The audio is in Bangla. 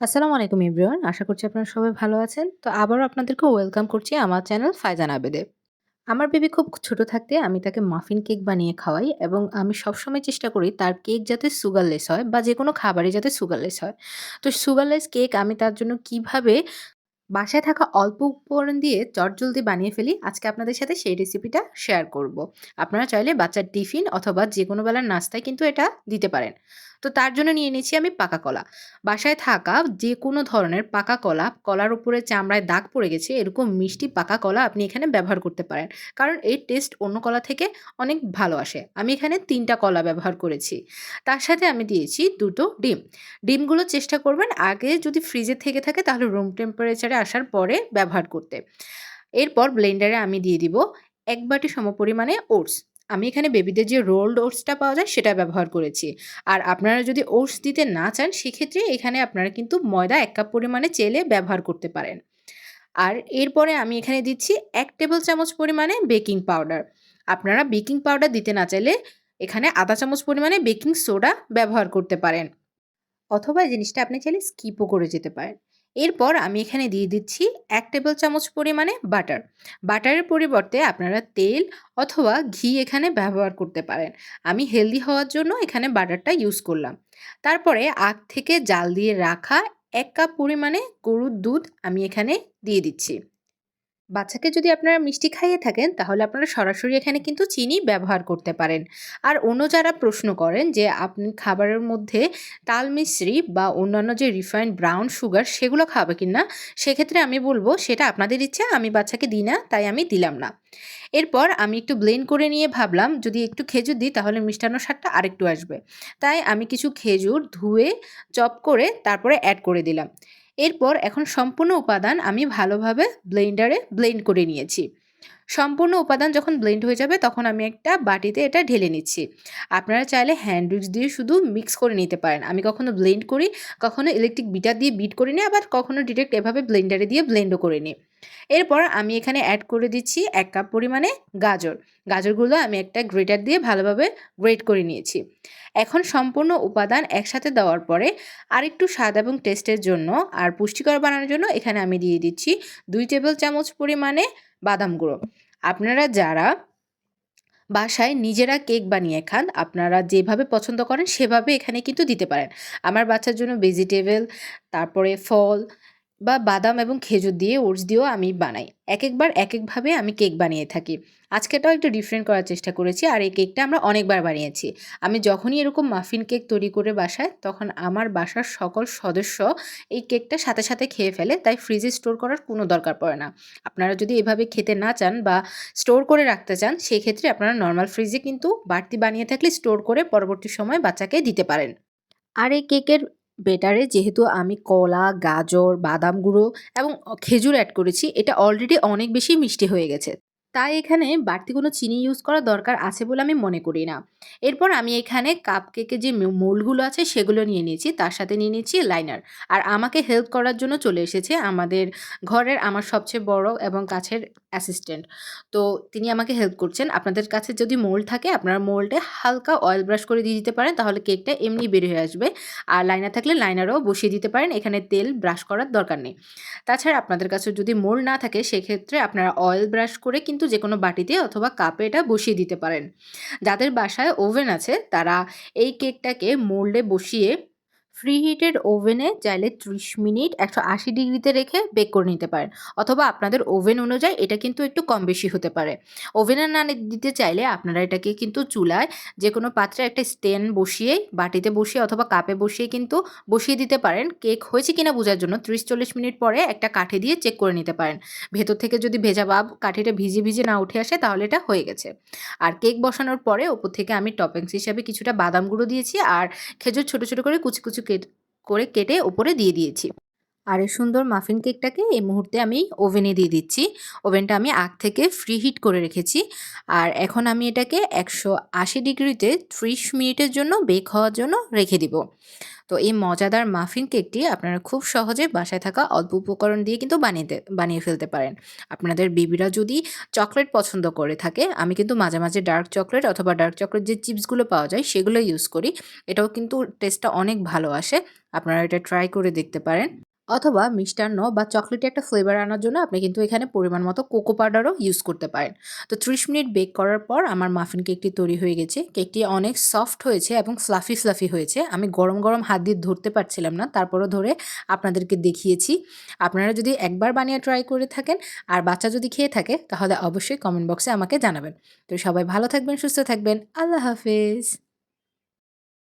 আসসালামু আলাইকুম এভরিওয়ান। আশা করছি আপনারা সবাই ভালো আছেন। তো আবারও আপনাদেরকে ওয়েলকাম করছি আমার চ্যানেল ফায়জান আবেদে। আমার বেবি খুব ছোট থাকতে আমি তাকে মাফিন কেক বানিয়ে খাওয়াই এবং আমি সবসময় চেষ্টা করি তার কেক যাতে সুগারলেস হয় বা যে কোনো খাবারই যাতে সুগারলেস হয়। তো সুগারলেস কেক আমি তার জন্য কীভাবে বাসায় থাকা অল্প উপকরণ দিয়ে চটজলদি বানিয়ে ফেলি। আজকে আপনাদের সাথে সেই রেসিপিটা শেয়ার করব। আপনারা চাইলে বাচ্চার টিফিন অথবা যে কোনো বেলার নাস্তায় কিন্তু এটা দিতে পারেন। তো তার জন্য নিয়ে নিচ্ছি আমি পাকা কলা। বাসায় থাকা যে কোনো ধরনের পাকা কলা, কলার উপরে চামড়ায় দাগ পড়ে গেছে এরকম মিষ্টি পাকা কলা আপনি এখানে ব্যবহার করতে পারেন। কারণ এর টেস্ট অন্য কলা থেকে অনেক ভালো আসে। আমি এখানে ৩ টা কলা ব্যবহার করেছি। তার সাথে আমি দিয়েছি দুটো ডিম। ডিমগুলো চেষ্টা করবেন আগে যদি ফ্রিজে থেকে থাকে তাহলে রুম টেম্পারেচারে আসার পরে ব্যবহার করতে। এরপর ব্লেন্ডারে আমি দিয়ে দিব এক বাটি সমপরিমাণে ওটস। আমি এখানে বেবিদের যে রোলড ওটসটা পাওয়া যায়, সেটা ব্যবহার করেছি। আর আপনারা যদি ওটস দিতে না চান, সেক্ষেত্রে এখানে আপনারা কিন্তু ময়দা এক কাপ পরিমাণে চেলে ব্যবহার করতে পারেন। আর এরপরে আমি এখানে দিচ্ছি ১ টেবিল চামচ পরিমাণে বেকিং পাউডার। আপনারা বেকিং পাউডার দিতে না চাইলে এখানে ১/২ চামচ পরিমাণে বেকিং সোডা ব্যবহার করতে পারেন। অথবা জিনিসটা আপনি চাইলে স্কিপও করে যেতে পারেন। এরপর আমি এখানে দিয়ে দিচ্ছি এক টেবিল চামচ পরিমাণে বাটার। বাটারের পরিবর্তে আপনারা তেল অথবা ঘি এখানে ব্যবহার করতে পারেন। আমি হেলদি হওয়ার জন্য এখানে বাটারটা ইউজ করলাম। তারপরে আগ থেকে জাল দিয়ে রাখা এক কাপ পরিমাণে গরুর দুধ আমি এখানে দিয়ে দিচ্ছি। বাচ্চাকে যদি আপনারা মিষ্টি খাইয়ে থাকেন, তাহলে আপনারা সরাসরি এখানে কিন্তু চিনি ব্যবহার করতে পারেন। আর অন্য যারা প্রশ্ন করেন যে আপনি খাবারের মধ্যে তাল মিছরি বা অন্যান্য যে রিফাইন্ড ব্রাউন সুগার সেগুলো খাবে কি না, সেক্ষেত্রে আমি বলব সেটা আপনাদের ইচ্ছা, আমি বাচ্চাকে দিই না, তাই আমি দিলাম না। এরপর আমি একটু ব্লেন্ড করে নিয়ে ভাবলাম, যদি একটু খেজুর দিই, তাহলে মিষ্টান্ন স্বাদটা আরেকটু আসবে। তাই আমি কিছু খেজুর ধুয়ে, চপ করে তারপরে অ্যাড করে দিলাম। এরপর এখন সম্পূর্ণ উপাদান আমি ভালোভাবে ব্লেন্ডারে ব্লেন্ড করে নিয়েছি। সম্পূর্ণ উপাদান যখন ব্লেন্ড হয়ে যাবে তখন আমি একটা বাটিতে এটা ঢেলে নিচ্ছি। আপনারা চাইলে হ্যান্ড উইক্স দিয়ে শুধু মিক্স করে নিতে পারেন। আমি কখনো ব্লেন্ড করি, কখনো ইলেকট্রিক বিটার দিয়ে বিট করে নিই, আবার কখনো ডিরেক্ট এভাবে ব্লেন্ডারে দিয়ে ব্লেন্ডও করে নিই। এরপর আমি এখানে অ্যাড করে দিচ্ছি এক কাপ পরিমাণে গাজর। গাজরগুলো আমি একটা গ্রেটার দিয়ে ভালোভাবে গ্রেট করে নিয়েছি। এখন সম্পূর্ণ উপাদান একসাথে দেওয়ার পরে আরেকটু স্বাদ এবং টেস্টের জন্য আর পুষ্টিকর বানানোর জন্য এখানে আমি দিয়ে দিচ্ছি দুই টেবিল চামচ পরিমাণে বাদাম গুঁড়ো। আপনারা যারা বাসায় নিজেরা কেক বানিয়ে খান, আপনারা যেভাবে পছন্দ করেন সেভাবে এখানে কিন্তু দিতে পারেন। আমার বাচ্চার জন্য ভেজিটেবল, তারপরে ফল বা বাদাম এবং খেজুর দিয়ে ওটস দিয়েও আমি বানাই। এক একবার এক একভাবে আমি কেক বানিয়ে থাকি। আজকেরটাও একটু ডিফারেন্ট করার চেষ্টা করেছি আর এই কেকটা আমরা অনেকবার বানিয়েছি। আমি যখনই এরকম মাফিন কেক তৈরি করে বাসায় তখন আমার বাসার সকল সদস্য এই কেকটা সাথে, সাথে খেয়ে ফেলে তাই ফ্রিজে স্টোর করার কোনো দরকার পড়ে না। আপনারা যদি এভাবে খেতে না চান বা স্টোর করে রাখতে চান সেক্ষেত্রে আপনারা নর্মাল ফ্রিজে কিন্তু বাড়তি বানিয়ে থাকলে স্টোর করে পরবর্তী সময়ে বাচ্চাকে দিতে পারেন। আর এই কেকের বেটারে যেহেতু আমি কলা, গাজর, বাদাম গুঁড়ো এবং খেজুর অ্যাড করেছি, এটা অলরেডি অনেক বেশি মিষ্টি হয়ে গেছে। তাই এখানে বাড়তি কোনো চিনি ইউজ করার দরকার আছে বলে আমি মনে করি না। এরপর আমি এখানে কাপকেকের যে মে মোল্ডগুলো আছে সেগুলো নিয়ে নিয়েছি। তার সাথে নিয়ে নিয়েছি লাইনার। আর আমাকে হেল্প করার জন্য চলে এসেছে আমাদের ঘরের আমার সবচেয়ে বড় এবং কাছের অ্যাসিস্ট্যান্ট। তো তিনি আমাকে হেল্প করছেন। আপনাদের কাছে যদি মোল্ড থাকে, আপনারা মোল্ডে হালকা অয়েল ব্রাশ করে দিয়ে দিতে পারেন, তাহলে কেকটা এমনি বের হয়ে আসবে। আর লাইনার থাকলে লাইনারও বসিয়ে দিতে পারেন। এখানে তেল ব্রাশ করার দরকার নেই। তাছাড়া আপনাদের কাছে যদি মোল্ড না থাকে, সেক্ষেত্রে আপনারা অয়েল ব্রাশ করে কিন্তু যেকোনো বাটিতে অথবা কাপে এটা বসিয়ে দিতে পারেন। যাদের বাসায় ওভেন আছে, তারা এই কেকটাকে মোল্ডে বসিয়ে প্রিহিটেড ওভেনে চাইলে ৩০ মিনিট ১৮০ ডিগ্রিতে রেখে বেক করে নিতে পারেন। অথবা আপনাদের ওভেন অনুযায়ী এটা কিন্তু একটু কম বেশি হতে পারে। ওভেনে না দিতে চাইলে আপনারা এটাকে কিন্তু চুলায় যে কোনো পাত্রে একটা স্ট্যান্ড বসিয়ে বাটিতে বসিয়ে অথবা কাপে বসিয়ে কিন্তু বসিয়ে দিতে পারেন। কেক হয়েছে কিনা বোঝার জন্য ৩০-৪০ মিনিট পরে একটা কাঠি দিয়ে চেক করে নিতে পারেন। ভেতর থেকে যদি ভেজা ভাব কাঠিটা ভিজে, ভিজে না উঠে আসে তাহলে এটা হয়ে গেছে। আর কেক বসানোর পরে ওপর থেকে আমি টপিংস হিসাবে কিছুটা বাদাম গুঁড়ো দিয়েছি আর খেজুর ছোটো ছোটো করে কুচি, কুচি কেট, করে কেটে ওপরে দিয়ে দিয়েছি। আর এই সুন্দর মাফিন কেকটাকে এই মুহূর্তে আমি ওভেনে দিয়ে দিচ্ছি। ওভেনটা আমি আগ থেকে ফ্রি হিট করে রেখেছি। আর এখন আমি এটাকে ১৮০ ডিগ্রিতে ৩০ মিনিটের জন্য বেক হওয়ার জন্য রেখে দিব। তো এই মজাদার মাফিন কেকটি আপনারা খুব সহজে বাসায় থাকা অল্প উপকরণ দিয়ে কিন্তু বানিয়ে বানিয়ে ফেলতে পারেন। আপনাদের বেবিরা যদি চকলেট পছন্দ করে থাকে, আমি কিন্তু মাঝে, মাঝে ডার্ক চকলেট অথবা ডার্ক চকলেট যে চিপসগুলো পাওয়া যায় সেগুলো ইউজ করি। এটাও কিন্তু টেস্টটা অনেক ভালো আসে। আপনারা এটা ট্রাই করে দেখতে পারেন। অথবা মিষ্টান্ন বা চকলেটে একটা ফ্লেভার আনার জন্য আপনি কিন্তু এখানে পরিমাণ মতো কোকো পাউডারও ইউজ করতে পারেন। তো ৩০ মিনিট বেক করার পর আমার মাফিন কেকটি তৈরি হয়ে গেছে। কেকটি অনেক সফট হয়েছে এবং ফ্লাফি, ফ্লাফি হয়েছে। আমি গরম, গরম হাত দিয়ে ধরতে পারছিলাম না। তারপরও ধরে আপনাদেরকে দেখিয়েছি। আপনারা যদি একবার বানিয়ে ট্রাই করে থাকেন আর বাচ্চা যদি খেয়ে থাকে তাহলে অবশ্যই কমেন্ট বক্সে আমাকে জানাবেন। তো সবাই ভালো থাকবেন, সুস্থ থাকবেন। আল্লাহ হাফেজ।